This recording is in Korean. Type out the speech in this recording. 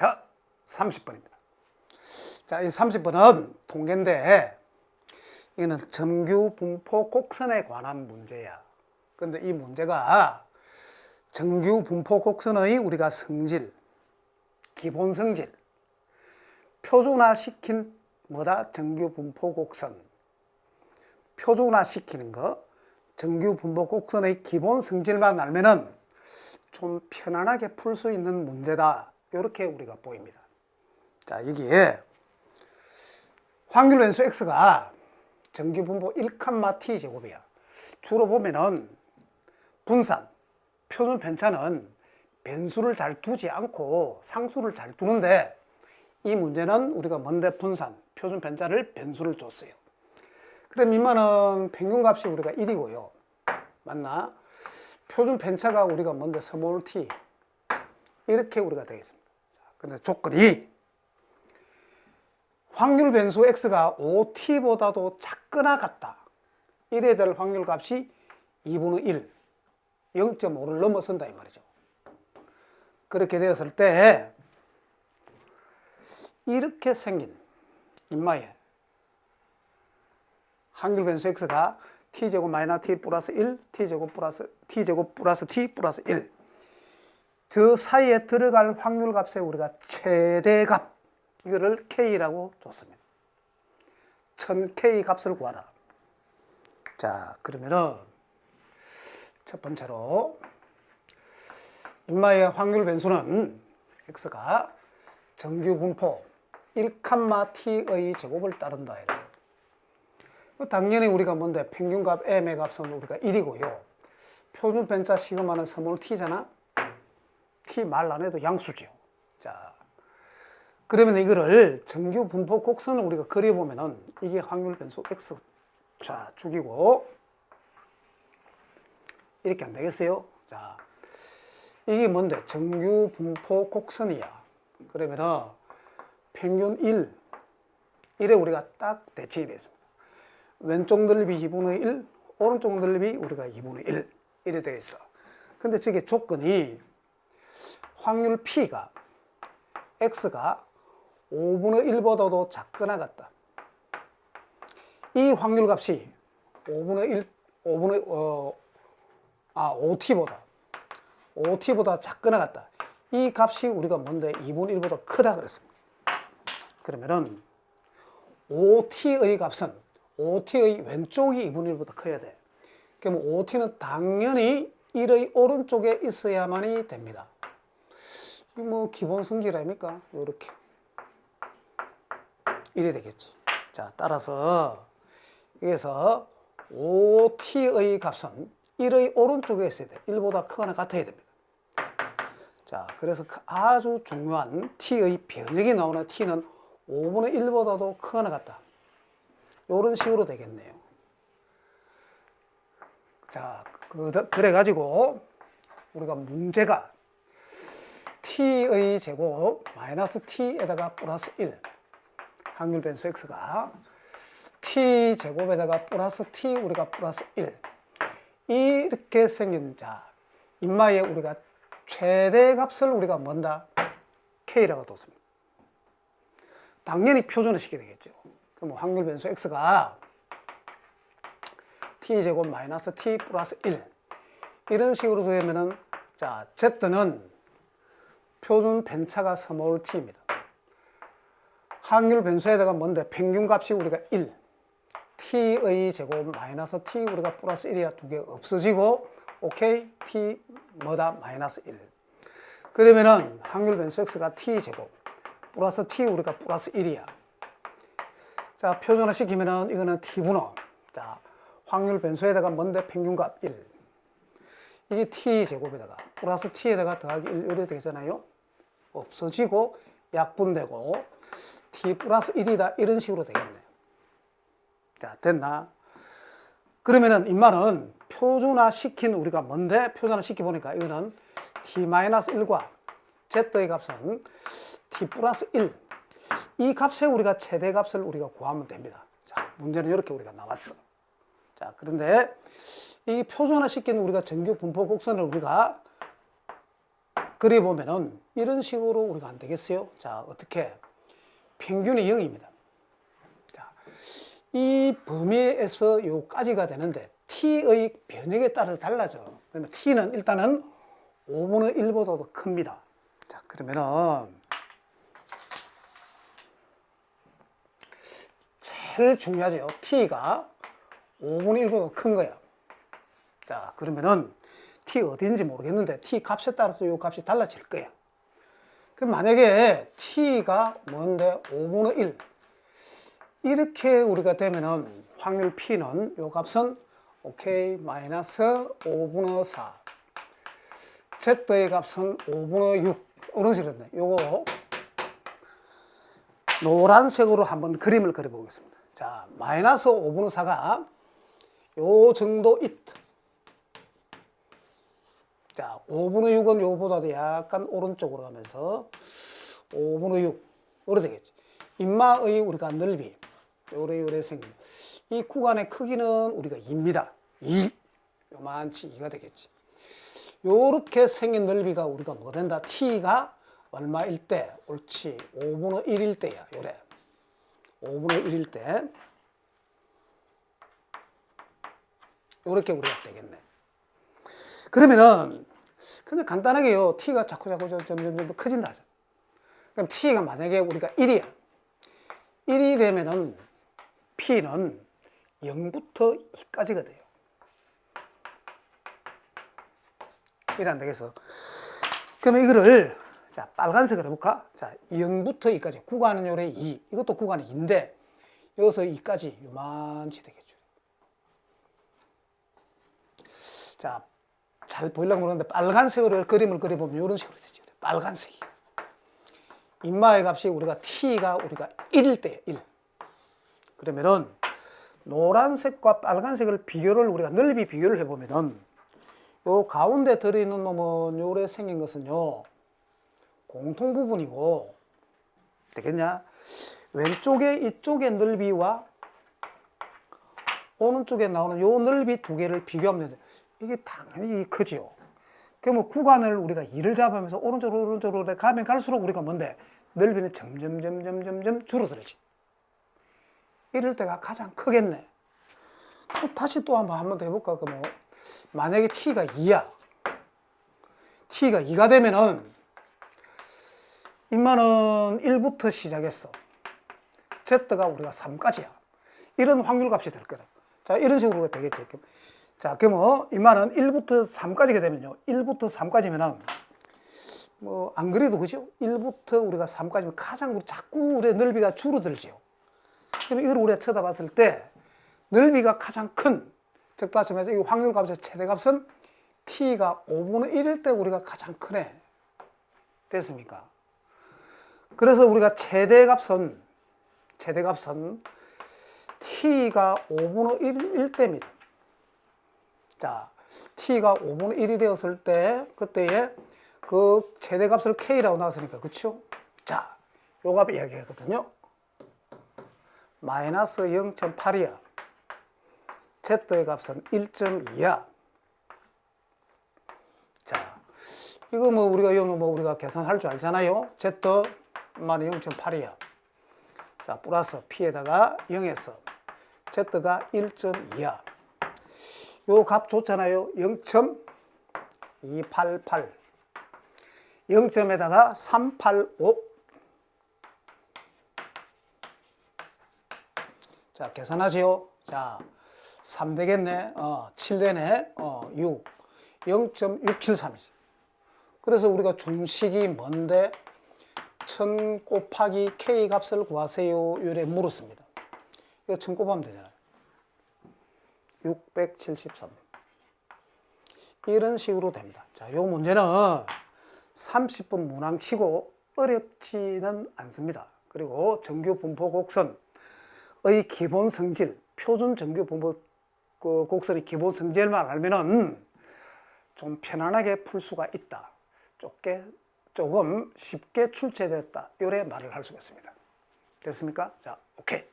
자, 30번입니다. 자, 이 30번은 통계인데 이거는 정규 분포 곡선에 관한 문제야. 근데 이 문제가 정규 분포 곡선의 우리가 성질, 기본 성질, 표준화 시킨 뭐다? 정규 분포 곡선. 표준화 시키는 거, 정규 분포 곡선의 기본 성질만 알면은 좀 편안하게 풀 수 있는 문제다. 이렇게 우리가 보입니다. 자, 여기에 확률 변수 x가 정규 분포 1칸마 t 제곱이야. 주로 보면은 분산, 표준 편차는 변수를 잘 두지 않고 상수를 잘 두는데 이 문제는 우리가 먼데 분산, 표준 편차를 변수를 줬어요. 그럼 이만은 평균값이 우리가 1이고요. 맞나? 표준 편차가 우리가 먼저 스몰 t 이렇게 우리가 되겠습니다. 자, 근데 조건이 확률 변수 x가 5t보다도 작거나 같다. 이래야 될 확률 값이 2분의 1, 0.5를 넘어선다 이 말이죠. 그렇게 되었을 때 이렇게 생긴 인마에 확률 변수 x가 t제곱 마이너스 t 플러스 1, t제곱 플러스 t제곱 플러스 t 플러스 1. 저 사이에 들어갈 확률 값에 우리가 최대 값 이거를 k라고 줬습니다. 1000k 값을 구하라. 자, 그러면은 첫 번째로 인마의 확률 변수는 x가 정규 분포 1칸마 t의 제곱을 따른다. 뭐 당연히 우리가 뭔데 평균값 m의 값은 우리가 1이고요. 표준 편차 시그마는 스몰 t잖아. T 말안 해도 양수죠. 자, 그러면 이거를 정규 분포 곡선을 우리가 그려보면은 이게 확률 변수 x 자 죽이고 이렇게 안 되겠어요? 자, 이게 뭔데 정규 분포 곡선이야. 그러면은 평균 1 1에 우리가 딱 대칭이 되겠습니다. 왼쪽 넓이 2분의 1, 오른쪽 넓이 우리가 2분의 1 이래 되어 있어. 근데 저게 조건이 확률 P가 X가 5분의 1보다도 작거나 같다. 이 확률 값이 5분의 1, 5분의, 어, 아, 5T보다, 5T보다 작거나 같다. 이 값이 우리가 뭔데 2분의 1보다 크다 그랬습니다. 그러면은 5T의 값은 5T의 왼쪽이 2분의 1보다 커야 돼. 그러면 5T는 당연히 1의 오른쪽에 있어야만이 됩니다. 이뭐 기본 아닙니까? 이렇게. 이래 되겠지. 자, 따라서 여기서 5t의 값은 1의 오른쪽에 있어야 돼. 1보다 크거나 같아야 됩니다. 자, 그래서 그 아주 중요한 t의 변역이 나오는 t는 5분의 1보다도 크거나 같다. 이런 식으로 되겠네요. 자, 그, 그래가지고 우리가 문제가 t의 제곱 마이너스 t에다가 플러스 1 확률 변수 x가 t 제곱에다가 플러스 t 우리가 플러스 1 이렇게 생긴 자 인마에 우리가 최대 값을 우리가 뭔다 k라고 뒀습니다. 당연히 표준을 시켜야 되겠죠. 그럼 확률 변수 x가 t 제곱 마이너스 t 플러스 1 이런 식으로 되면은 자 z는 표준 편차가 스몰 t입니다. 확률 변수에다가 뭔데? 평균값이 우리가 1 t의 제곱 마이너스 t 우리가 플러스 1이야. 두 개 없어지고 오케이? t 뭐다? 마이너스 1 그러면은 확률 변수 x가 t 제곱 플러스 t 우리가 플러스 1이야. 자 표준화 시키면은 이거는 t분호 자 확률 변수에다가 뭔데? 평균값 1 이게 t 제곱에다가 플러스 t에다가 더하기 1 이렇게 되잖아요 없어지고 약분되고 t 플러스 1이다 이런 식으로 되겠네요. 자 됐나? 그러면은 이 말은 표준화 시킨 우리가 뭔데 표준화 시키 보니까 이거는 t 마이너스 1과 z의 값은 t 플러스 1. 이 값에 우리가 최대 값을 우리가 구하면 됩니다. 자 문제는 이렇게 우리가 나왔어. 자 그런데 이 표준화 시킨 우리가 정규 분포 곡선을 우리가 그려보면은 이런 식으로 우리가 안 되겠어요? 자, 어떻게? 평균이 0입니다. 자, 이 범위에서 요까지가 되는데 t의 변형에 따라서 달라져. 그러면 t는 일단은 5분의 1보다도 큽니다. 자, 그러면은 제일 중요하죠. t가 5분의 1보다 큰 거야. 자, 그러면은 t 어디인지 모르겠는데 t 값에 따라서 이 값이 달라질 거야. 그럼 만약에 t가 뭔데 5분의 1 이렇게 우리가 되면은 확률 p는 요 값은 오케이 마이너스 5분의 4 z의 값은 5분의 6 이런 식으로 돼. 요거 노란색으로 한번 그림을 그려보겠습니다. 자, 마이너스 5분의 4가 요 정도 있다. 자, 5분의 6은 요보다도 약간 오른쪽으로 가면서 5분의 6. 요래 되겠지. 인마의 우리가 넓이. 요래 요래 생긴. 이 구간의 크기는 우리가 2입니다. 2. 요만치 2가 되겠지. 요렇게 생긴 넓이가 우리가 뭐 된다? t가 얼마일 때? 옳지. 5분의 1일 때야. 요래. 5분의 1일 때. 요렇게 우리가 되겠네. 그러면은 그냥 간단하게요. t가 자꾸 자꾸 점점 점점 커진다. 그럼 t가 만약에 우리가 1이야. 1이 되면은 p는 0부터 2까지가 돼요. 1안 되겠어. 그러면 이거를 자 빨간색으로 해볼까? 자 0부터 2까지 구간은 요래 2. 이것도 구간이 2인데 여기서 2까지 요만치 되겠죠. 자, 잘 보이려고 그러는데 빨간색으로 그림을 그려보면 이런 식으로 되죠. 빨간색이. 인마의 값이 우리가 t가 우리가 1일 때예요. 1. 그러면은 노란색과 빨간색을 비교를 우리가 넓이 비교를 해보면은 요 가운데 들어있는 놈은 요래 생긴 것은요 공통 부분이고 되겠냐? 왼쪽에 이쪽의 넓이와 오른쪽에 나오는 요 넓이 두 개를 비교하면 돼요. 이게 당연히 크지요. 그러면 구간을 우리가 2를 잡으면서 오른쪽으로 오른쪽으로 가면 갈수록 우리가 뭔데 넓이는 점점 점점 점점 줄어들지. 이럴 때가 가장 크겠네. 또 다시 또 한번 한번 더 해볼까? 그러면 만약에 t가 2야. t가 2가 되면은 인마는 1부터 시작했어. z가 우리가 3까지야. 이런 확률 값이 될 거다. 자, 이런 식으로 되겠지. 자, 그러면 인마는 1부터 3까지가 되면요. 1부터 3까지면은 뭐 안 그래도 그죠? 1부터 우리가 3까지면 가장 자꾸 우리의 넓이가 줄어들죠. 그러면 이걸 우리가 쳐다봤을 때 넓이가 가장 큰, 즉 다시 말해서 이 확률 값의 최대값은 t가 5분의 1일 때 우리가 가장 크네. 됐습니까? 그래서 우리가 최대값은 최대값은 t가 5분의 1일 때입니다. 자, t가 5분의 1이 되었을 때 그때에 그 최대값을 k라고 나왔으니까 그렇죠? 자, 요값 이야기하거든요. 마이너스 0.8이야. z의 값은 1.2야. 자, 이거 뭐 우리가 이거 뭐 우리가 계산할 줄 알잖아요. z만 0.8이야. 자, 플러스 p에다가 0에서 z가 1.2야. 요 값 좋잖아요. 0.288. 0점에다가 385. 자, 계산하지요. 자, 3 되겠네. 어, 7 되네. 어, 6. 0.673이지. 그래서 우리가 중식이 뭔데 1000 곱하기 K 값을 구하세요. 요래 물었습니다. 이거 1000 곱하면 되잖아요. 673. 이런 식으로 됩니다. 자, 요 문제는 30분 문항치고 어렵지는 않습니다. 그리고 정규 분포 곡선의 기본 성질, 표준 정규 분포 그 곡선의 기본 성질만 알면은 좀 편안하게 풀 수가 있다. 좁게 조금 쉽게 출제됐다. 이래 말을 할 수가 있습니다. 됐습니까? 자, 오케이.